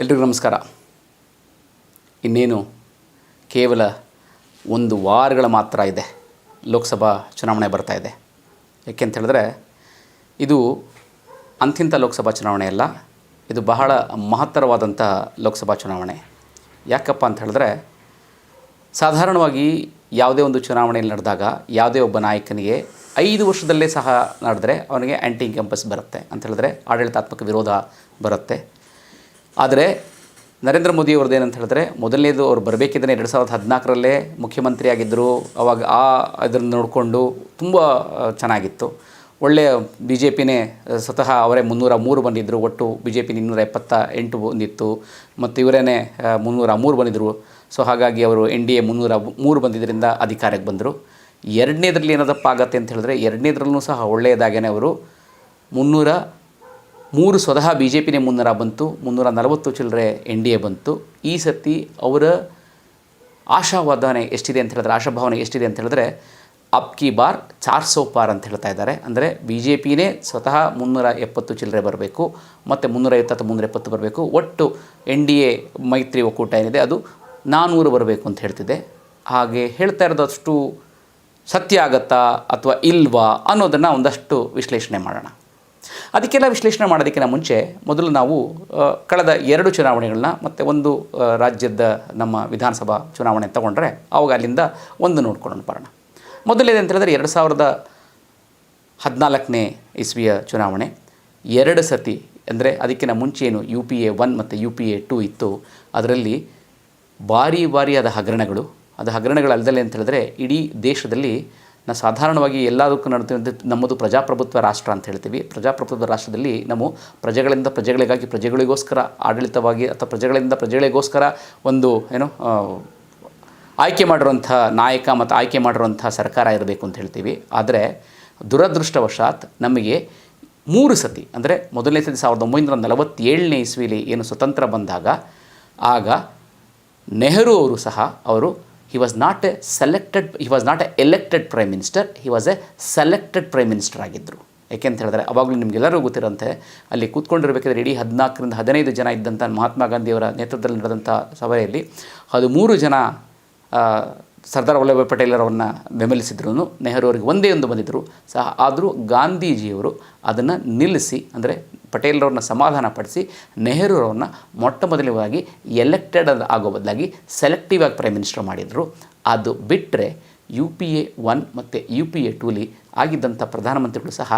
ಎಲ್ರಿಗೂ ನಮಸ್ಕಾರ. ಇನ್ನೇನು ಕೇವಲ ಒಂದು ವಾರಗಳ ಮಾತ್ರ ಇದೆ. ಲೋಕಸಭಾ ಚುನಾವಣೆ ಬರ್ತಾ ಇದೆ. ಯಾಕೆಂತ ಹೇಳಿದ್ರೆ, ಇದು ಅಂತಿಂಥ ಲೋಕಸಭಾ ಚುನಾವಣೆ ಅಲ್ಲ, ಇದು ಬಹಳ ಮಹತ್ತರವಾದಂಥ ಲೋಕಸಭಾ ಚುನಾವಣೆ. ಯಾಕಪ್ಪ ಅಂತ ಹೇಳಿದ್ರೆ, ಸಾಧಾರಣವಾಗಿ ಯಾವುದೇ ಒಂದು ಚುನಾವಣೆಯಲ್ಲಿ ನಡೆದಾಗ ಯಾವುದೇ ಒಬ್ಬ ನಾಯಕನಿಗೆ ಐದು ವರ್ಷದಲ್ಲೇ ಸಹ ನಡೆದರೆ ಅವನಿಗೆ ಆ್ಯಂಟಿ ಕ್ಯಾಂಪಸ್ ಬರುತ್ತೆ. ಅಂತ ಹೇಳಿದ್ರೆ ಆಡಳಿತಾತ್ಮಕ ವಿರೋಧ ಬರುತ್ತೆ. ಆದರೆ ನರೇಂದ್ರ ಮೋದಿ ಅವ್ರದ್ದು ಏನಂತ ಹೇಳಿದ್ರೆ, ಮೊದಲನೇದು ಅವ್ರು ಬರಬೇಕಿದ್ದರೆ ಎರಡು ಸಾವಿರದ ಹದಿನಾಲ್ಕರಲ್ಲೇ ಮುಖ್ಯಮಂತ್ರಿ ಆಗಿದ್ದರು ಅವಾಗ ಆ ಇದನ್ನು ನೋಡಿಕೊಂಡು ತುಂಬ ಚೆನ್ನಾಗಿತ್ತು. ಒಳ್ಳೆಯ ಬಿ ಜೆ ಪಿನೇ ಸ್ವತಃ ಅವರೇ ಮುನ್ನೂರ ಮೂರು ಬಂದಿದ್ದರು ಒಟ್ಟು ಬಿ ಜೆ ಪಿ ಇನ್ನೂರ ಎಪ್ಪತ್ತ ಎಂಟು ಬಂದಿತ್ತು. ಮತ್ತು ಇವರೇನೇ ಮುನ್ನೂರ ಮೂರು ಬಂದಿದ್ದರು ಸೊ ಹಾಗಾಗಿ ಅವರು ಎನ್ ಡಿ ಎ ಮುನ್ನೂರ ಮೂರು ಬಂದಿದ್ದರಿಂದ ಅಧಿಕಾರಕ್ಕೆ ಬಂದರು. ಎರಡನೇದ್ರಲ್ಲಿ ಏನದಪ್ಪ ಆಗತ್ತೆ ಅಂತ ಹೇಳಿದ್ರೆ, ಎರಡನೇದ್ರಲ್ಲೂ ಸಹ ಒಳ್ಳೆಯದಾಗೇ ಅವರು ಮುನ್ನೂರ ಮೂರು ಸ್ವತಃ ಬಿ ಜೆ ಪಿನೇ ಮುನ್ನೂರ ಬಂತು, ಮುನ್ನೂರ ನಲವತ್ತು ಚಿಲ್ಲರೆ ಎನ್ ಡಿ ಎ ಬಂತು. ಈ ಸತಿ ಅವರ ಆಶಾವಾದನೆ ಎಷ್ಟಿದೆ ಅಂತ ಹೇಳಿದ್ರೆ, ಆಶಾಭಾವನೆ ಎಷ್ಟಿದೆ ಅಂತ ಹೇಳಿದ್ರೆ, ಅಪ್ ಕಿ ಬಾರ್ ಚಾರ್ ಸೋ ಪಾರ್ ಅಂತ ಹೇಳ್ತಾ ಇದ್ದಾರೆ. ಅಂದರೆ ಬಿ ಜೆ ಪಿನೇ ಸ್ವತಃ ಮುನ್ನೂರ ಎಪ್ಪತ್ತು ಚಿಲ್ಲರೆ ಬರಬೇಕು, ಮತ್ತು ಮುನ್ನೂರ ಐವತ್ತು ಮುನ್ನೂರ ಎಪ್ಪತ್ತು ಬರಬೇಕು. ಒಟ್ಟು ಎನ್ ಡಿ ಎ ಮೈತ್ರಿ ಒಕ್ಕೂಟ ಏನಿದೆ, ಅದು ನಾನ್ನೂರು ಬರಬೇಕು ಅಂತ ಹೇಳ್ತಿದೆ. ಹಾಗೆ ಹೇಳ್ತಾ ಇರೋದಷ್ಟು ಸತ್ಯ ಆಗತ್ತಾ ಅಥವಾ ಇಲ್ವಾ ಅನ್ನೋದನ್ನು ಒಂದಷ್ಟು ವಿಶ್ಲೇಷಣೆ ಮಾಡೋಣ. ಅದಕ್ಕೆಲ್ಲ ವಿಶ್ಲೇಷಣೆ ಮಾಡೋದಕ್ಕಿಂತ ಮುಂಚೆ ಮೊದಲು ನಾವು ಕಳೆದ ಎರಡು ಚುನಾವಣೆಗಳನ್ನ ಮತ್ತು ಒಂದು ರಾಜ್ಯದ ನಮ್ಮ ವಿಧಾನಸಭಾ ಚುನಾವಣೆ ತಗೊಂಡ್ರೆ ಅವಾಗ ಅಲ್ಲಿಂದ ಒಂದು ನೋಡ್ಕೊಂಡು ಬರೋಣ ಮೊದಲನೇದು ಅಂತ ಹೇಳಿದ್ರೆ ಎರಡು ಸಾವಿರದ ಹದಿನಾಲ್ಕನೇ ಇಸ್ವಿಯ ಚುನಾವಣೆ. ಎರಡು ಸತಿ ಅಂದರೆ ಅದಕ್ಕಿಂತ ಮುಂಚೆ ಏನು ಯು ಪಿ ಎ ಒನ್ ಮತ್ತು ಯು ಪಿ ಎ ಟೂ ಇತ್ತು. ಅದರಲ್ಲಿ ಭಾರಿ ಭಾರಿಯಾದ ಹಗರಣಗಳು. ಅದು ಹಗರಣಗಳಲ್ಲದಲ್ಲೇ ಅಂತ ಹೇಳಿದ್ರೆ ಇಡೀ ದೇಶದಲ್ಲಿ ನಾವು ಸಾಧಾರಣವಾಗಿ ಎಲ್ಲದಕ್ಕೂ ನಡ್ತೀವಿ ನಮ್ಮದು ಪ್ರಜಾಪ್ರಭುತ್ವ ರಾಷ್ಟ್ರ ಅಂತ ಹೇಳ್ತೀವಿ. ಪ್ರಜಾಪ್ರಭುತ್ವ ರಾಷ್ಟ್ರದಲ್ಲಿ ನಾವು ಪ್ರಜೆಗಳಿಂದ ಪ್ರಜೆಗಳಿಗಾಗಿ ಪ್ರಜೆಗಳಿಗೋಸ್ಕರ ಆಡಳಿತವಾಗಿ ಅಥವಾ ಪ್ರಜೆಗಳಿಂದ ಪ್ರಜೆಗಳಿಗೋಸ್ಕರ ಒಂದು, ಏನು ಆಯ್ಕೆ ಮಾಡಿರುವಂಥ ನಾಯಕ ಮತ್ತು ಆಯ್ಕೆ ಮಾಡಿರುವಂಥ ಸರ್ಕಾರ ಇರಬೇಕು ಅಂತ ಹೇಳ್ತೀವಿ. ಆದರೆ ದುರದೃಷ್ಟವಶಾತ್ ನಮಗೆ ಮೂರು ಸತಿ, ಅಂದರೆ ಮೊದಲನೇ ಸತಿ ಸಾವಿರದ ಒಂಬೈನೂರ ನಲವತ್ತೇಳನೇ ಇಸ್ವಿಲಿ ಏನು ಸ್ವತಂತ್ರ ಬಂದಾಗ, ಆಗ ನೆಹರು ಅವರು ಸಹ ಅವರು he was not a selected he was not a elected prime minister he was a selected prime minister ಆಗಿದ್ದರು ಯಾಕೆಂತ ಹೇಳಿದ್ರೆ, ಅವಾಗಲೂ ನಿಮಗೆಲ್ಲರೂ ಗೊತ್ತಿರಂತೆ ಅಲ್ಲಿ ಕೂತ್ಕೊಂಡಿರ್ಬೇಕಾದ್ರೆ ಇಡೀ ಹದಿನಾಲ್ಕರಿಂದ ಹದಿನೈದು ಜನ ಇದ್ದಂಥ ಮಹಾತ್ಮ ಗಾಂಧಿಯವರ ನೇತೃತ್ವದಲ್ಲಿ ನಡೆದಂಥ ಸಭೆಯಲ್ಲಿ ಹದಿಮೂರು ಜನ ಸರ್ದಾರ್ ವಲ್ಲಭಾಯ್ ಪಟೇಲರವರನ್ನು ಬೆಂಬಲಿಸಿದ್ರು ನೆಹರು ಅವರಿಗೆ ಒಂದೇ ಒಂದು ಬಂದಿದ್ದರು ಸಹ ಆದರೂ ಗಾಂಧೀಜಿಯವರು ಅದನ್ನು ನಿಲ್ಲಿಸಿ, ಅಂದರೆ ಪಟೇಲ್ರವ್ರನ್ನ ಸಮಾಧಾನ ಪಡಿಸಿ ನೆಹರೂರವ್ರನ್ನ ಮೊಟ್ಟ ಮೊದಲವಾಗಿ ಎಲೆಕ್ಟೆಡ್ ಆಗೋ ಬದಲಾಗಿ ಸೆಲೆಕ್ಟಿವ್ ಆಗಿ ಪ್ರೈಮ್ ಮಿನಿಸ್ಟರ್ ಮಾಡಿದರು. ಅದು ಬಿಟ್ಟರೆ ಯು ಪಿ ಎ ಒನ್ ಮತ್ತು ಯು ಪಿ ಎ ಟೂಲಿ ಆಗಿದ್ದಂಥ ಪ್ರಧಾನಮಂತ್ರಿಗಳು ಸಹ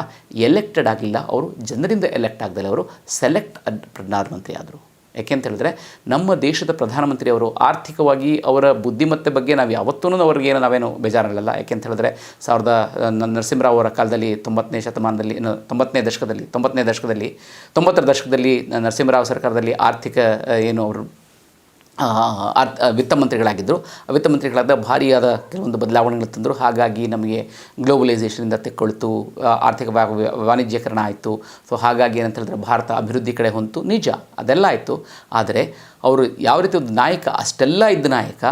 ಎಲೆಕ್ಟೆಡ್ ಆಗಿಲ್ಲ. ಅವರು ಜನರಿಂದ ಎಲೆಕ್ಟ್ ಆಗದಲ್ಲ ಅವರು ಸೆಲೆಕ್ಟ್ ಪ್ರಧಾನಮಂತ್ರಿ ಆದರು ಯಾಕೆಂತ ಹೇಳಿದ್ರೆ ನಮ್ಮ ದೇಶದ ಪ್ರಧಾನಮಂತ್ರಿ ಅವರು ಆರ್ಥಿಕವಾಗಿ ಅವರ ಬುದ್ಧಿಮತ್ತೆ ಬಗ್ಗೆ ನಾವು ಯಾವತ್ತೂ ಅವ್ರಿಗೆ ಏನೋ ನಾವೇನು ಬೇಜಾರಲ್ಲ ಯಾಕೆಂತ ಹೇಳಿದ್ರೆ ಸಾವಿರದ ನರಸಿಂಹರಾವ್ ಅವರ ಕಾಲದಲ್ಲಿ ತೊಂಬತ್ತನೇ ಶತಮಾನದಲ್ಲಿ ತೊಂಬತ್ತನೇ ದಶಕದಲ್ಲಿ ತೊಂಬತ್ತನೇ ದಶಕದಲ್ಲಿ, ತೊಂಬತ್ತರ ದಶಕದಲ್ಲಿ ನರಸಿಂಹರಾವ್ ಸರ್ಕಾರದಲ್ಲಿ ಆರ್ಥಿಕ ಏನು ಅವರು ಅರ್ಥ ವಿತ್ತ ಮಂತ್ರಿಗಳಾಗಿದ್ದರು. ವಿತ್ತ ಮಂತ್ರಿಗಳಾದ ಭಾರಿಯಾದ ಕೆಲವೊಂದು ಬದಲಾವಣೆಗಳು ತಂದರು. ಹಾಗಾಗಿ ನಮಗೆ ಗ್ಲೋಬಲೈಸೇಷನಿಂದ ತೆಕ್ಕೊಳ್ತು. ಆರ್ಥಿಕ ವಾಣಿಜ್ಯೀಕರಣ ಆಯಿತು. ಸೊ ಹಾಗಾಗಿ ಏನಂತ ಹೇಳಿದ್ರೆ ಭಾರತ ಅಭಿವೃದ್ಧಿ ಕಡೆ ಹೊಂತು. ನಿಜ, ಅದೆಲ್ಲ ಆಯಿತು. ಆದರೆ ಅವರು ಯಾವ ರೀತಿ ಒಂದು ನಾಯಕ, ಅಷ್ಟೆಲ್ಲ ಇದ್ದ ನಾಯಕ,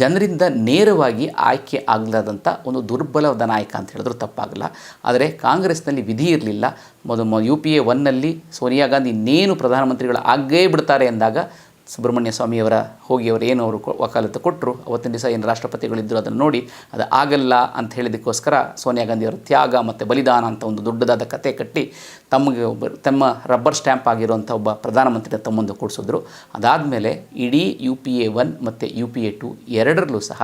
ಜನರಿಂದ ನೇರವಾಗಿ ಆಯ್ಕೆ ಆಗಲಾದಂಥ ಒಂದು ದುರ್ಬಲವಾದ ನಾಯಕ ಅಂತ ಹೇಳಿದ್ರು ತಪ್ಪಾಗಲ್ಲ. ಆದರೆ ಕಾಂಗ್ರೆಸ್ನಲ್ಲಿ ವಿಧಿ ಇರಲಿಲ್ಲ. ಮೊದಲು ಯು ಪಿ ಎ ಒನ್ನಲ್ಲಿ ಸೋನಿಯಾ ಗಾಂಧಿ ಇನ್ನೇನು ಪ್ರಧಾನಮಂತ್ರಿಗಳು ಆಗೇ ಬಿಡ್ತಾರೆ ಎಂದಾಗ ಸುಬ್ರಹ್ಮಣ್ಯ ಸ್ವಾಮಿಯವರ ಹೋಗಿ ಅವರು ಏನು ಅವರು ವಕಾಲತ್ತು ಕೊಟ್ಟರು ಅವತ್ತಿನ ದಿವಸ ಏನು ರಾಷ್ಟ್ರಪತಿಗಳಿದ್ದರು ಅದನ್ನು ನೋಡಿ ಅದು ಆಗಲ್ಲ ಅಂತ ಹೇಳಿದಕ್ಕೋಸ್ಕರ ಸೋನಿಯಾ ಗಾಂಧಿಯವರ ತ್ಯಾಗ ಮತ್ತು ಬಲಿದಾನ ಅಂತ ಒಂದು ದೊಡ್ಡದಾದ ಕತೆ ಕಟ್ಟಿ ತಮಗೆ ಒಬ್ಬ ತಮ್ಮ ರಬ್ಬರ್ ಸ್ಟ್ಯಾಂಪ್ ಆಗಿರುವಂಥ ಒಬ್ಬ ಪ್ರಧಾನಮಂತ್ರಿ ತಮ್ಮೊಂದು ಕೊಡಿಸಿದ್ರು. ಅದಾದಮೇಲೆ ಇಡೀ ಯು ಪಿ ಎ ಒನ್ ಮತ್ತು ಯು ಪಿ ಎ ಟು ಎರಡರಲ್ಲೂ ಸಹ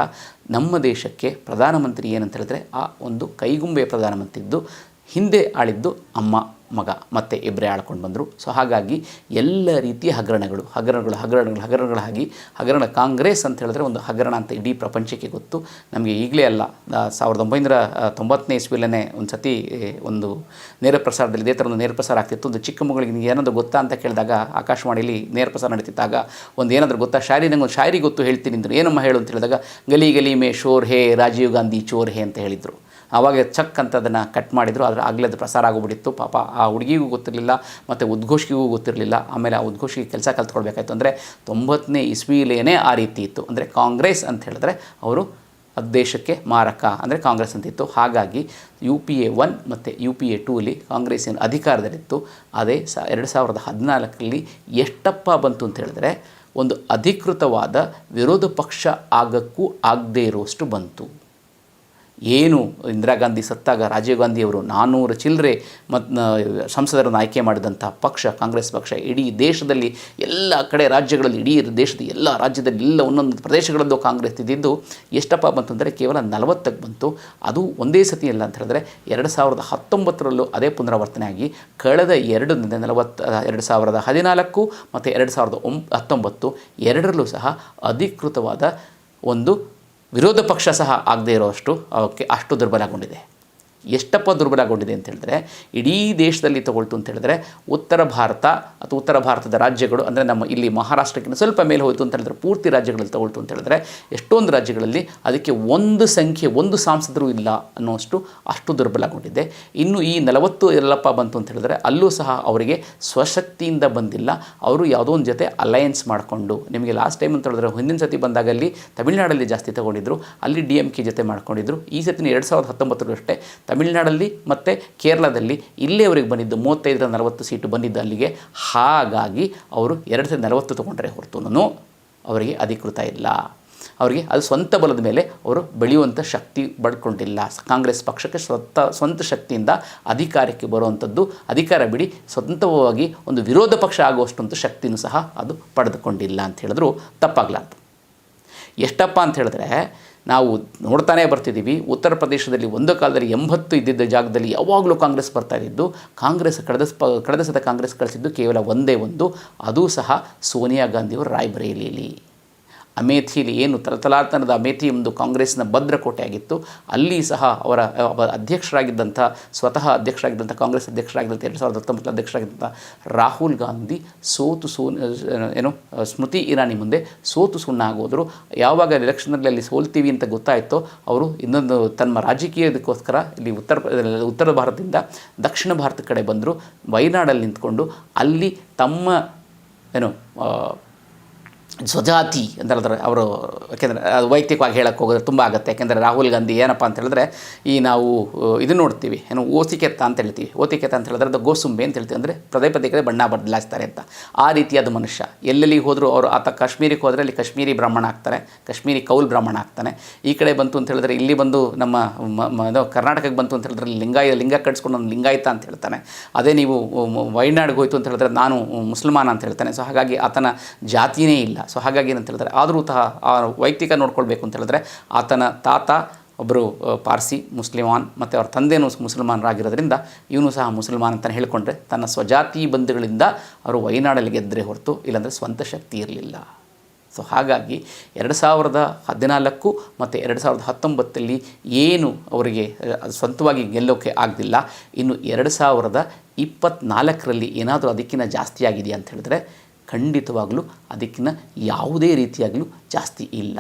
ನಮ್ಮ ದೇಶಕ್ಕೆ ಪ್ರಧಾನಮಂತ್ರಿ ಏನಂತ ಹೇಳಿದ್ರೆ ಆ ಒಂದು ಕೈಗುಂಬೆ ಪ್ರಧಾನಮಂತ್ರಿ ಇದ್ದು ಹಿಂದೆ ಆಳಿದ್ದು ಅಮ್ಮ. ಮಗ ಮತ್ತೆ ಇಬ್ಬರೇ ಆಳ್ಕೊಂಡು ಬಂದರು. ಸೊ ಹಾಗಾಗಿ ಎಲ್ಲ ರೀತಿಯ ಹಗರಣಗಳು ಹಗರಣಗಳು ಹಗರಣಗಳು, ಹಗರಣಗಳಾಗಿ ಹಗರಣ ಕಾಂಗ್ರೆಸ್ ಅಂತ ಹೇಳಿದ್ರೆ ಒಂದು ಹಗರಣ ಅಂತ ಇಡೀ ಪ್ರಪಂಚಕ್ಕೆ ಗೊತ್ತು. ನಮಗೆ ಈಗಲೇ ಅಲ್ಲ ಸಾವಿರದ ಒಂಬೈನೂರ ತೊಂಬತ್ತನೇ ಇಸ್ವಿಲೇ ಒಂದು ಸತಿ ಒಂದು ನೇರ ಪ್ರಸಾರದಲ್ಲಿ, ಇದೇ ಥರ ಒಂದು ನೇರ ಪ್ರಸಾರ ಆಗ್ತಿತ್ತು. ಒಂದು ಚಿಕ್ಕ ಮಗಳಿಗೆ ಏನಾದರೂ ಗೊತ್ತಾ ಅಂತ ಕೇಳಿದಾಗ ಆಕಾಶವಾಣಿಯಲ್ಲಿ ನೇರ ಪ್ರಸಾರ ನಡೀತಿದ್ದಾಗ ಒಂದು ಏನಾದರೂ ಗೊತ್ತಾ? ಶಾಯರಿ, ನಂಗೆ ಒಂದು ಶಾಯರಿ ಗೊತ್ತು ಹೇಳ್ತೀನಿ ಅಂದರು. ಏನಮ್ಮ ಹೇಳು? ಅಂತ ಹೇಳಿದಾಗ, ಗಲಿ ಗಲಿ ಮೇ ಶೋರ್ ಹೇ, ರಾಜೀವ್ ಗಾಂಧಿ ಚೋರ್ ಹೇ ಅಂತ ಹೇಳಿದರು. ಆವಾಗ ಚಕ್ ಅಂತ ಅದನ್ನು ಕಟ್ ಮಾಡಿದರು, ಆದರೆ ಆಗಲೇ ಅದು ಪ್ರಸಾರ ಆಗಿಬಿಟ್ಟಿತ್ತು ಪಾಪ ಆ ಹುಡುಗಿಗೂ ಗೊತ್ತಿರಲಿಲ್ಲ, ಮತ್ತು ಉದ್ಘೋಷಿಗೂ ಗೊತ್ತಿರಲಿಲ್ಲ. ಆಮೇಲೆ ಆ ಉದ್ಘೋಷಿಗೆ ಕೆಲಸ ಕಲ್ತ್ಕೊಳ್ಬೇಕಾಯ್ತು. ಅಂದರೆ ತೊಂಬತ್ತನೇ ಇಸ್ವಿಲೇನೇ ಆ ರೀತಿ ಇತ್ತು. ಅಂದರೆ ಕಾಂಗ್ರೆಸ್ ಅಂತ ಹೇಳಿದ್ರೆ ಅವರು ದೇಶಕ್ಕೆ ಮಾರಕ ಅಂದರೆ ಕಾಂಗ್ರೆಸ್ ಅಂತಿತ್ತು ಹಾಗಾಗಿ ಯು ಪಿ ಎ ಒನ್ ಮತ್ತು ಯು ಪಿ ಎ ಟೂಲಿ ಕಾಂಗ್ರೆಸ್ ಏನು ಅಧಿಕಾರದಲ್ಲಿತ್ತು. ಅದೇ ಸ ಎರಡು ಸಾವಿರದ ಹದಿನಾಲ್ಕರಲ್ಲಿ ಎಷ್ಟಪ್ಪ ಬಂತು ಅಂತ ಹೇಳಿದ್ರೆ ಒಂದು ಅಧಿಕೃತವಾದ ವಿರೋಧ ಪಕ್ಷ ಆಗಕ್ಕೂ ಆಗದೇ ಇರುವಷ್ಟು ಬಂತು. ಏನು ಇಂದಿರಾ ಗಾಂಧಿ ಸತ್ತಾಗ ರಾಜೀವ್ ಗಾಂಧಿಯವರು ನಾನ್ನೂರು ಚಿಲ್ಲರೆ ಮತ್ತು ಸಂಸದರನ್ನು ಆಯ್ಕೆ ಮಾಡಿದಂಥ ಪಕ್ಷ, ಕಾಂಗ್ರೆಸ್ ಪಕ್ಷ, ಇಡೀ ದೇಶದಲ್ಲಿ ಎಲ್ಲ ಕಡೆ ರಾಜ್ಯಗಳಲ್ಲಿ, ಇಡೀ ದೇಶದ ಎಲ್ಲ ರಾಜ್ಯದಲ್ಲಿ ಎಲ್ಲ ಒಂದೊಂದು ಪ್ರದೇಶಗಳಲ್ಲೂ ಕಾಂಗ್ರೆಸ್ ಇದ್ದಿದ್ದು, ಎಷ್ಟಪ್ಪ ಬಂತಂದರೆ ಕೇವಲ ನಲವತ್ತಕ್ಕೆ ಬಂತು. ಅದು ಒಂದೇ ಸತಿ ಇಲ್ಲ ಅಂತ ಹೇಳಿದ್ರೆ ಎರಡು ಸಾವಿರದ ಹತ್ತೊಂಬತ್ತರಲ್ಲೂ ಅದೇ ಪುನರಾವರ್ತನೆಯಾಗಿ ಕಳೆದ ಎರಡು ನಲವತ್ತು ಎರಡು ಸಾವಿರದ ಹದಿನಾಲ್ಕು ಮತ್ತು ಎರಡು ಸಾವಿರದ ಒಂ, ಹತ್ತೊಂಬತ್ತು ಎರಡರಲ್ಲೂ ಸಹ ಅಧಿಕೃತವಾದ ಒಂದು ವಿರೋಧ ಪಕ್ಷ ಸಹ ಆಗದೇ ಇರೋಷ್ಟು ಅವಕ್ಕೆ ಅಷ್ಟು ದುರ್ಬಲಗೊಂಡಿದೆ ಎಷ್ಟಪ್ಪ ದುರ್ಬಲಗೊಂಡಿದೆ ಅಂತ ಹೇಳಿದ್ರೆ, ಇಡೀ ದೇಶದಲ್ಲಿ ತಗೊಳ್ತು ಅಂತ ಹೇಳಿದ್ರೆ, ಉತ್ತರ ಭಾರತ ಅಥವಾ ಉತ್ತರ ಭಾರತದ ರಾಜ್ಯಗಳು, ಅಂದರೆ ನಮ್ಮ ಇಲ್ಲಿ ಮಹಾರಾಷ್ಟ್ರಕ್ಕಿಂತ ಸ್ವಲ್ಪ ಮೇಲೆ ಹೋಯಿತು ಅಂತ ಹೇಳಿದ್ರೆ ಪೂರ್ತಿ ರಾಜ್ಯಗಳಲ್ಲಿ ತಗೊಳ್ತು ಅಂತ ಹೇಳಿದ್ರೆ, ಎಷ್ಟೊಂದು ರಾಜ್ಯಗಳಲ್ಲಿ ಅದಕ್ಕೆ ಒಂದು ಸಂಖ್ಯೆ, ಒಂದು ಸಂಸದರು ಇಲ್ಲ ಅನ್ನೋಷ್ಟು ಅಷ್ಟು ದುರ್ಬಲಗೊಂಡಿದೆ ಇನ್ನು ಈ ನಲವತ್ತು ಎಲ್ಲಪ್ಪ ಬಂತು ಅಂತ ಹೇಳಿದ್ರೆ, ಅಲ್ಲೂ ಸಹ ಅವರಿಗೆ ಸ್ವಶಕ್ತಿಯಿಂದ ಬಂದಿಲ್ಲ. ಅವರು ಯಾವುದೋ ಒಂದು ಜೊತೆ ಅಲಯನ್ಸ್ ಮಾಡಿಕೊಂಡು, ನಿಮಗೆ ಲಾಸ್ಟ್ ಟೈಮ್ ಅಂತ ಹೇಳಿದ್ರೆ ಹಿಂದಿನ ಸತಿ ಬಂದಾಗ ಅಲ್ಲಿ ತಮಿಳುನಾಡಲ್ಲಿ ಜಾಸ್ತಿ ತಗೊಂಡಿದ್ರು, ಅಲ್ಲಿ ಡಿ ಎಂ ಕೆ ಜೊತೆ ಮಾಡ್ಕೊಂಡಿದ್ರು, ಈ ಸತಿನ ಎರಡು ಸಾವಿರದ ಹತ್ತೊಂಬತ್ತರಷ್ಟೇ ತಮಿಳುನಾಡಲ್ಲಿ ಮತ್ತು ಕೇರಳದಲ್ಲಿ ಇಲ್ಲೇ ಅವರಿಗೆ ಬಂದಿದ್ದು ಮೂವತ್ತೈದರ ನಲವತ್ತು ಸೀಟು ಬಂದಿದ್ದು ಅಲ್ಲಿಗೆ. ಹಾಗಾಗಿ ಅವರು ಎರಡು ಸಾವಿರದ ನಲವತ್ತು ತೊಗೊಂಡ್ರೆ ಹೊರತುನೂ ಅವರಿಗೆ ಅಧಿಕೃತ ಇಲ್ಲ. ಅವರಿಗೆ ಅದು ಸ್ವಂತ ಬಲದ ಮೇಲೆ ಅವರು ಬೆಳೆಯುವಂಥ ಶಕ್ತಿ ಪಡ್ಕೊಂಡಿಲ್ಲ. ಕಾಂಗ್ರೆಸ್ ಪಕ್ಷಕ್ಕೆ ಸ್ವಂತ ಸ್ವಂತ ಶಕ್ತಿಯಿಂದ ಅಧಿಕಾರಕ್ಕೆ ಬರುವಂಥದ್ದು ಅಧಿಕಾರ ಬಿಡಿ, ಸ್ವಂತವಾಗಿ ಒಂದು ವಿರೋಧ ಪಕ್ಷ ಆಗುವಷ್ಟೊಂದು ಶಕ್ತಿಯೂ ಸಹ ಅದು ಪಡೆದುಕೊಂಡಿಲ್ಲ ಅಂತ ಹೇಳಿದ್ರು. ತಪ್ಪಾಗಲಾರ್ದು ಎಷ್ಟಪ್ಪ ಅಂತ ಹೇಳಿದ್ರೆ ನಾವು ನೋಡ್ತಾನೇ ಬರ್ತಿದ್ದೀವಿ. ಉತ್ತರ ಪ್ರದೇಶದಲ್ಲಿ ಒಂದು ಕಾಲದಲ್ಲಿ ಎಂಬತ್ತು ಇದ್ದಿದ್ದ ಜಾಗದಲ್ಲಿ ಯಾವಾಗಲೂ ಕಾಂಗ್ರೆಸ್ ಬರ್ತಾ ಇದ್ದಿದ್ದು. ಕಾಂಗ್ರೆಸ್ ಕಳೆದ ಪ ಕಳೆದ ಸದ ಕಾಂಗ್ರೆಸ್ ಕಳಿಸಿದ್ದು ಕೇವಲ ಒಂದೇ ಒಂದು. ಅದೂ ಸಹ ಸೋನಿಯಾ ಗಾಂಧಿಯವರು ರಾಯ್ಬರೇಲಿಯಲ್ಲಿ. ಅಮೇಥಿಯಲ್ಲಿ ಏನು ತಲತಲಾತನದ ಅಮೇಥಿ ಒಂದು ಕಾಂಗ್ರೆಸ್ನ ಭದ್ರಕೋಟೆ ಆಗಿತ್ತು ಅಲ್ಲಿ ಸಹ ಅವರ ಅವ ಅಧ್ಯಕ್ಷರಾಗಿದ್ದಂಥ, ಸ್ವತಃ ಅಧ್ಯಕ್ಷರಾಗಿದ್ದಂಥ, ಕಾಂಗ್ರೆಸ್ ಅಧ್ಯಕ್ಷರಾಗಿದ್ದಂಥ, ಎರಡು ಸಾವಿರದ ಹತ್ತೊಂಬತ್ತು ಅಧ್ಯಕ್ಷರಾಗಿದ್ದಂಥ ರಾಹುಲ್ ಗಾಂಧಿ ಸೋತು ಸೋ, ಏನು, ಸ್ಮೃತಿ ಇರಾನಿ ಮುಂದೆ ಸೋತು ಸುಣ್ಣ ಆಗೋದ್ರು ಯಾವಾಗ ಎಲೆಕ್ಷನಲ್ಲಿ ಸೋಲ್ತೀವಿ ಅಂತ ಗೊತ್ತಾಯಿತೋ, ಅವರು ಇನ್ನೊಂದು ತಮ್ಮ ರಾಜಕೀಯದಕ್ಕೋಸ್ಕರ ಇಲ್ಲಿ ಉತ್ತರ ಉತ್ತರ ಭಾರತದಿಂದ ದಕ್ಷಿಣ ಭಾರತ ಕಡೆ ಬಂದರು ವಯನಾಡಲ್ಲಿ ನಿಂತ್ಕೊಂಡು ಅಲ್ಲಿ ತಮ್ಮ, ಏನು ಸ್ವಜಾತಿ ಅಂತ ಹೇಳಿದ್ರೆ ಅವರು, ಯಾಕೆಂದರೆ ಅದು ವೈಯಕ್ತಿಕವಾಗಿ ಹೇಳಕ್ಕೆ ಹೋಗೋದ್ರೆ ತುಂಬ ಆಗುತ್ತೆ. ಯಾಕೆಂದರೆ ರಾಹುಲ್ ಗಾಂಧಿ ಏನಪ್ಪ ಅಂತ ಹೇಳಿದ್ರೆ, ಈ ನಾವು, ಇದು ನೋಡ್ತೀವಿ, ಏನು ಓಸಿಕೆತ್ತ ಅಂತ ಹೇಳ್ತೀವಿ. ಓತಿಕೆತ್ತ ಅಂತ ಹೇಳಿದ್ರೆ ಅದು ಗೋಸುಂಬೆ ಅಂತ ಹೇಳ್ತೀವಿ. ಅಂದರೆ ಪದೇ ಪದೇ ಕಡೆ ಬಣ್ಣ ಬದಲಾಯಿಸ್ತಾರೆ ಅಂತ. ಆ ರೀತಿಯಾದ ಮನುಷ್ಯ. ಎಲ್ಲೆಲ್ಲಿಗೆ ಹೋದರೂ ಅವರು ಆತ ಕಾಶ್ಮೀರಿಗೆ ಹೋದರೆ ಅಲ್ಲಿ ಕಾಶ್ಮೀರಿ ಬ್ರಾಹ್ಮಣ ಆಗ್ತಾರೆ ಕಾಶ್ಮೀರಿ ಕೌಲ್ ಬ್ರಾಹ್ಮಣ ಆಗ್ತಾನೆ. ಈ ಕಡೆ ಬಂತು ಅಂತ ಹೇಳಿದ್ರೆ ಇಲ್ಲಿ ಬಂದು ನಮ್ಮ ಕರ್ನಾಟಕಕ್ಕೆ ಬಂತು ಅಂತ ಹೇಳಿದ್ರೆ ಲಿಂಗಾಯ ಲಿಂಗ ಕಟ್ಸ್ಕೊಂಡು ಒಂದು ಲಿಂಗಾಯತ ಅಂತ ಹೇಳ್ತಾನೆ. ಅದೇ ನೀವು ವೈನಾಡ್ಗೆ ಹೋಯ್ತು ಅಂತ ಹೇಳಿದ್ರೆ ನಾನು ಮುಸಲ್ಮಾನ ಅಂತ ಹೇಳ್ತಾನೆ. ಸೊ ಹಾಗಾಗಿ ಆತನ ಜಾತಿಯೇ ಇಲ್ಲ. ಸೊ ಹಾಗಾಗಿ ಏನಂತ ಹೇಳಿದ್ರೆ, ಆದರೂ ಸಹ ಆ ವೈಯಕ್ತಿಕ ನೋಡ್ಕೊಳ್ಬೇಕು ಅಂತ ಹೇಳಿದ್ರೆ, ಆತನ ತಾತ ಒಬ್ಬರು ಪಾರ್ಸಿ, ಮುಸ್ಲಿಮಾನ್ ಮತ್ತು ಅವರ ತಂದೆಯೂ ಮುಸಲ್ಮಾನರಾಗಿರೋದ್ರಿಂದ ಇವನು ಸಹ ಮುಸಲ್ಮಾನ್ ಅಂತ ಹೇಳಿಕೊಂಡ್ರೆ, ತನ್ನ ಸ್ವಜಾತಿ ಬಂಧುಗಳಿಂದ ಅವರು ವಯನಾಡಲ್ಲಿ ಗೆದ್ದರೆ ಹೊರತು ಇಲ್ಲಾಂದರೆ ಸ್ವಂತ ಶಕ್ತಿ ಇರಲಿಲ್ಲ. ಸೊ ಹಾಗಾಗಿ ಎರಡು ಸಾವಿರದ ಹದಿನಾಲ್ಕು ಮತ್ತು ಎರಡು ಸಾವಿರದ ಹತ್ತೊಂಬತ್ತಲ್ಲಿ ಏನು ಅವರಿಗೆ ಸ್ವಂತವಾಗಿ ಗೆಲ್ಲೋಕ್ಕೆ ಆಗಲಿಲ್ಲ ಇನ್ನು ಎರಡು ಸಾವಿರದ ಇಪ್ಪತ್ತ್ನಾಲ್ಕರಲ್ಲಿ ಏನಾದರೂ ಅದಕ್ಕಿಂತ ಜಾಸ್ತಿ ಆಗಿದೆಯಾ ಅಂತ ಹೇಳಿದ್ರೆ ಖಂಡಿತವಾಗಲೂ ಅದಕ್ಕಿಂತ ಯಾವುದೇ ರೀತಿಯಾಗಲೂ ಜಾಸ್ತಿ ಇಲ್ಲ.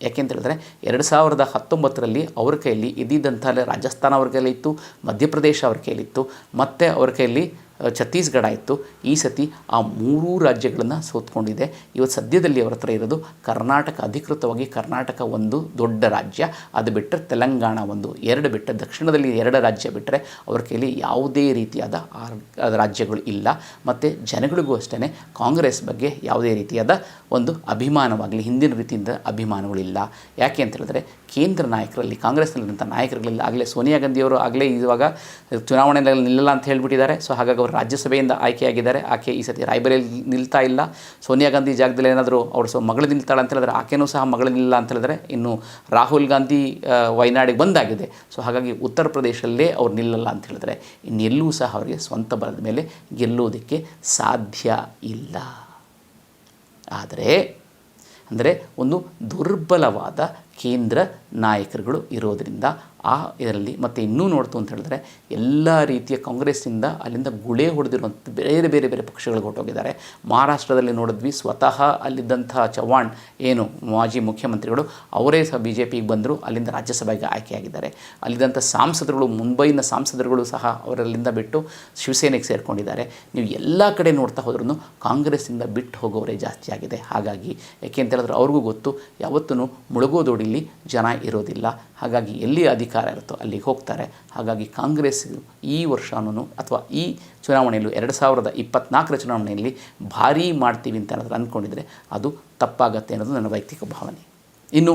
ಯಾಕೆಂತ ಹೇಳಿದ್ರೆ ಎರಡು ಸಾವಿರದ ಹತ್ತೊಂಬತ್ತರಲ್ಲಿ ಅವ್ರ ಕೈಯಲ್ಲಿ ಇದ್ದಿದ್ದಂಥ ರಾಜಸ್ಥಾನ ಅವ್ರ ಕೈಯಲ್ಲಿ ಇತ್ತು ಮಧ್ಯಪ್ರದೇಶ ಅವ್ರ ಕೈಯಲ್ಲಿತ್ತು, ಮತ್ತು ಅವ್ರ ಕೈಯಲ್ಲಿ ಛತ್ತೀಸ್ಗಢ ಇತ್ತು. ಈ ಸತಿ ಆ ಮೂರೂ ರಾಜ್ಯಗಳನ್ನು ಸೋತ್ಕೊಂಡಿದೆ. ಇವತ್ತು ಸದ್ಯದಲ್ಲಿ ಅವರ ಹತ್ರ ಇರೋದು ಕರ್ನಾಟಕ, ಅಧಿಕೃತವಾಗಿ ಕರ್ನಾಟಕ ಒಂದು ದೊಡ್ಡ ರಾಜ್ಯ. ಅದು ಬಿಟ್ಟರೆ ತೆಲಂಗಾಣ ಒಂದು, ಎರಡು ಬಿಟ್ಟರೆ ದಕ್ಷಿಣದಲ್ಲಿ ಎರಡು ರಾಜ್ಯ ಬಿಟ್ಟರೆ ಅವ್ರ ಕೈಲಿ ಯಾವುದೇ ರೀತಿಯಾದ ರಾಜ್ಯಗಳು ಇಲ್ಲ. ಮತ್ತು ಜನಗಳಿಗೂ ಅಷ್ಟೇ ಕಾಂಗ್ರೆಸ್ ಬಗ್ಗೆ ಯಾವುದೇ ರೀತಿಯಾದ ಒಂದು ಅಭಿಮಾನವಾಗಲಿ, ಹಿಂದಿನ ರೀತಿಯಿಂದ ಅಭಿಮಾನಗಳಿಲ್ಲ. ಯಾಕೆ ಅಂತ ಹೇಳಿದ್ರೆ ಕೇಂದ್ರ ನಾಯಕರಲ್ಲಿ, ಕಾಂಗ್ರೆಸ್ನಲ್ಲಿರುವಂಥ ನಾಯಕರುಗಳಲ್ಲಿ ಆಗಲೇ ಸೋನಿಯಾ ಗಾಂಧಿಯವರು ಆಗಲೇ ಇವಾಗ ಚುನಾವಣೆಯಲ್ಲಿ ನಿಲ್ಲಲ್ಲ ಅಂತ ಹೇಳಿಬಿಟ್ಟಿದ್ದಾರೆ. ಸೊ ಹಾಗಾಗಿ ಅವರು ರಾಜ್ಯಸಭೆಯಿಂದ ಆಯ್ಕೆಯಾಗಿದ್ದಾರೆ. ಆಕೆ ಈ ಸತಿ ರಾಯ್ಬರೇಲಿ ನಿಲ್ತಾ ಇಲ್ಲ. ಸೋನಿಯಾ ಗಾಂಧಿ ಜಾಗದಲ್ಲಿ ಏನಾದರೂ ಅವರು ಸೊ ಮಗಳು ನಿಲ್ತಾಳೆ ಅಂತ ಹೇಳಿದ್ರೆ ಆಕೆನೂ ಸಹ ಮಗಳು ನಿಲ್ಲ ಅಂತ ಹೇಳಿದ್ರೆ ಇನ್ನು ರಾಹುಲ್ ಗಾಂಧಿ ವಯನಾಡಿಗೆ ಬಂದಾಗಿದೆ. ಸೊ ಹಾಗಾಗಿ ಉತ್ತರ ಪ್ರದೇಶದಲ್ಲೇ ಅವ್ರು ನಿಲ್ಲಲ್ಲ ಅಂತ ಹೇಳಿದ್ರೆ ಇನ್ನೆಲ್ಲೂ ಸಹ ಅವರಿಗೆ ಸ್ವಂತ ಬಲದ ಮೇಲೆ ಗೆಲ್ಲೋದಕ್ಕೆ ಸಾಧ್ಯ ಇಲ್ಲ. ಆದರೆ, ಅಂದರೆ ಒಂದು ದುರ್ಬಲವಾದ ಕೇಂದ್ರ ನಾಯಕರುಗಳು ಇರೋದರಿಂದ ಆ ಇದರಲ್ಲಿ ಮತ್ತು ಇನ್ನೂ ನೋಡ್ತು ಅಂತ ಹೇಳಿದ್ರೆ ಎಲ್ಲ ರೀತಿಯ ಕಾಂಗ್ರೆಸ್ಸಿಂದ ಅಲ್ಲಿಂದ ಗುಳೆ ಹೊಡೆದಿರುವಂಥ ಬೇರೆ ಬೇರೆ ಬೇರೆ ಪಕ್ಷಗಳಿಗೆ ಹೊರಟೋಗಿದ್ದಾರೆ. ಮಹಾರಾಷ್ಟ್ರದಲ್ಲಿ ನೋಡಿದ್ವಿ ಸ್ವತಃ ಅಲ್ಲಿದ್ದಂಥ ಚವ್ಹಾಣ್, ಏನು ಮಾಜಿ ಮುಖ್ಯಮಂತ್ರಿಗಳು, ಅವರೇ ಸಹ ಬಿ ಜೆ ಪಿಗೆ ಬಂದರು, ಅಲ್ಲಿಂದ ರಾಜ್ಯಸಭೆಗೆ ಆಯ್ಕೆಯಾಗಿದ್ದಾರೆ. ಅಲ್ಲಿದ್ದಂಥ ಸಾಂಸದರುಗಳು, ಮುಂಬೈನ ಸಾಂಸದರುಗಳು ಸಹ ಅವರಲ್ಲಿಂದ ಬಿಟ್ಟು ಶಿವಸೇನೆಗೆ ಸೇರಿಕೊಂಡಿದ್ದಾರೆ. ನೀವು ಎಲ್ಲ ಕಡೆ ನೋಡ್ತಾ ಹೋದ್ರೂ ಕಾಂಗ್ರೆಸ್ಸಿಂದ ಬಿಟ್ಟು ಹೋಗೋರೇ ಜಾಸ್ತಿ ಆಗಿದೆ ಹಾಗಾಗಿ ಯಾಕೆ ಅಂತ ಹೇಳಿದ್ರೆ ಅವ್ರಿಗೂ ಗೊತ್ತು ಯಾವತ್ತೂ ಮುಳುಗೋದೋಡಿ ಇಲ್ಲಿ ಜನ ಇರೋದಿಲ್ಲ. ಹಾಗಾಗಿ ಎಲ್ಲಿ ಅಧಿಕಾರ ಇರುತ್ತೋ ಅಲ್ಲಿಗೆ ಹೋಗ್ತಾರೆ. ಹಾಗಾಗಿ ಕಾಂಗ್ರೆಸ್ ಈ ವರ್ಷನೂ ಅಥವಾ ಈ ಚುನಾವಣೆಯಲ್ಲೂ ಎರಡು ಸಾವಿರದ ಇಪ್ಪತ್ನಾಲ್ಕರ ಚುನಾವಣೆಯಲ್ಲಿ ಭಾರೀ ಮಾಡ್ತೀವಿ ಅಂತ ಏನಾದರೂ ಅಂದ್ಕೊಂಡಿದ್ರೆ ಅದು ತಪ್ಪಾಗತ್ತೆ ಅನ್ನೋದು ನನ್ನ ವೈಯಕ್ತಿಕ ಭಾವನೆ. ಇನ್ನು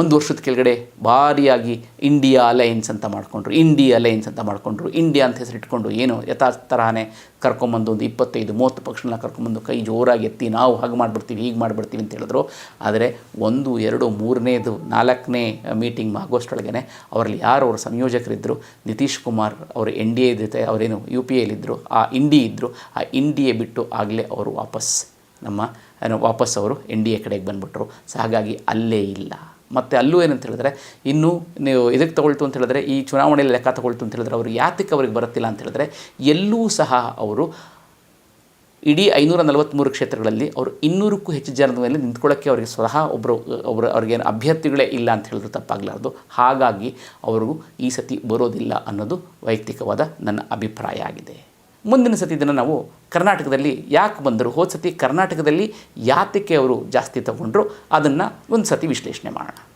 ಒಂದು ವರ್ಷದ ಕೆಳಗಡೆ ಭಾರಿಯಾಗಿ ಇಂಡಿಯಾ ಅಲಯನ್ಸ್ ಅಂತ ಮಾಡಿಕೊಂಡ್ರು. ಇಂಡಿಯಾ ಅಲಯನ್ಸ್ ಅಂತ ಮಾಡಿಕೊಂಡ್ರು. ಇಂಡಿಯಾ ಅಂತ ಹೆಸರಿಟ್ಕೊಂಡು ಏನು ಯಥಾ ತರಹನೇ ಕರ್ಕೊಂಬಂದು ಒಂದು ಇಪ್ಪತ್ತೈದು ಮೂವತ್ತು ಪಕ್ಷಗಳನ್ನ ಕರ್ಕೊಂಬಂದು ಕೈ ಜೋರಾಗಿ ಎತ್ತಿ ನಾವು ಹಾಗೆ ಮಾಡಿಬಿಡ್ತೀವಿ, ಹೀಗೆ ಮಾಡಿಬಿಡ್ತೀವಿ ಅಂತ ಹೇಳಿದ್ರು. ಆದರೆ ಒಂದು, ಎರಡು, ಮೂರನೇದು, ನಾಲ್ಕನೇ ಮೀಟಿಂಗ್ ಆಗೋಷ್ಟರೊಳಗೆ ಅವರಲ್ಲಿ ಯಾರು ಅವರ ಸಂಯೋಜಕರಿದ್ದರು ನಿತೀಶ್ ಕುಮಾರ್ ಅವರು ಎನ್ ಡಿ ಎ ಜೊತೆ ಅವರೇನು ಯು ಪಿ ಎಲ್ಲಿದ್ದರು ಆ ಇಂಡಿ ಇದ್ದರು ಆ ಇಂಡಿ ಎ ಬಿಟ್ಟು ಆಗಲೇ ಅವರು ವಾಪಸ್ ನಮ್ಮ, ಏನು ವಾಪಸ್ ಅವರು ಎನ್ ಡಿ ಎ ಕಡೆಗೆ ಬಂದುಬಿಟ್ರು. ಸೊ ಹಾಗಾಗಿ ಅಲ್ಲೇ ಇಲ್ಲ. ಮತ್ತು ಅಲ್ಲೂ ಏನಂತ ಹೇಳಿದ್ರೆ, ಇನ್ನೂ ನೀವು ಇದಕ್ಕೆ ತಗೊಳ್ತು ಅಂತ ಹೇಳಿದ್ರೆ, ಈ ಚುನಾವಣೆಯಲ್ಲಿ ಲೆಕ್ಕ ತಗೊಳ್ತು ಅಂತ ಹೇಳಿದ್ರೆ, ಅವರು ಯಾತಕ್ಕೆ ಅವ್ರಿಗೆ ಬರುತ್ತಿಲ್ಲ ಅಂತ ಹೇಳಿದ್ರೆ, ಎಲ್ಲೂ ಸಹ ಅವರು ಇಡೀ ಐನೂರ ನಲವತ್ತ್ಮೂರು ಕ್ಷೇತ್ರಗಳಲ್ಲಿ ಅವರು ಇನ್ನೂರಕ್ಕೂ ಹೆಚ್ಚು ಜನರ ಮೇಲೆ ನಿಂತ್ಕೊಳ್ಳೋಕ್ಕೆ ಅವರಿಗೆ ಸ್ವತಃ ಒಬ್ಬರು ಒಬ್ಬರು ಅವ್ರಿಗೇನು ಅಭ್ಯರ್ಥಿಗಳೇ ಇಲ್ಲ ಅಂತ ಹೇಳಿದ್ರು ತಪ್ಪಾಗಲಾರ್ದು. ಹಾಗಾಗಿ ಅವರು ಈ ಸತಿ ಬರೋದಿಲ್ಲ ಅನ್ನೋದು ವೈಯಕ್ತಿಕವಾದ ನನ್ನ ಅಭಿಪ್ರಾಯ ಆಗಿದೆ. ಮುಂದಿನ ಸತಿ ದಿನ ನಾವು ಕರ್ನಾಟಕದಲ್ಲಿ ಯಾಕೆ ಬಂದರು? ಹೋದ ಸತಿ ಕರ್ನಾಟಕದಲ್ಲಿ ಯಾತಕ್ಕೆ ಅವರು ಜಾಸ್ತಿ ತಗೊಂಡ್ರು? ಅದನ್ನು ಒಂದು ಸತಿ ವಿಶ್ಲೇಷಣೆ ಮಾಡೋಣ.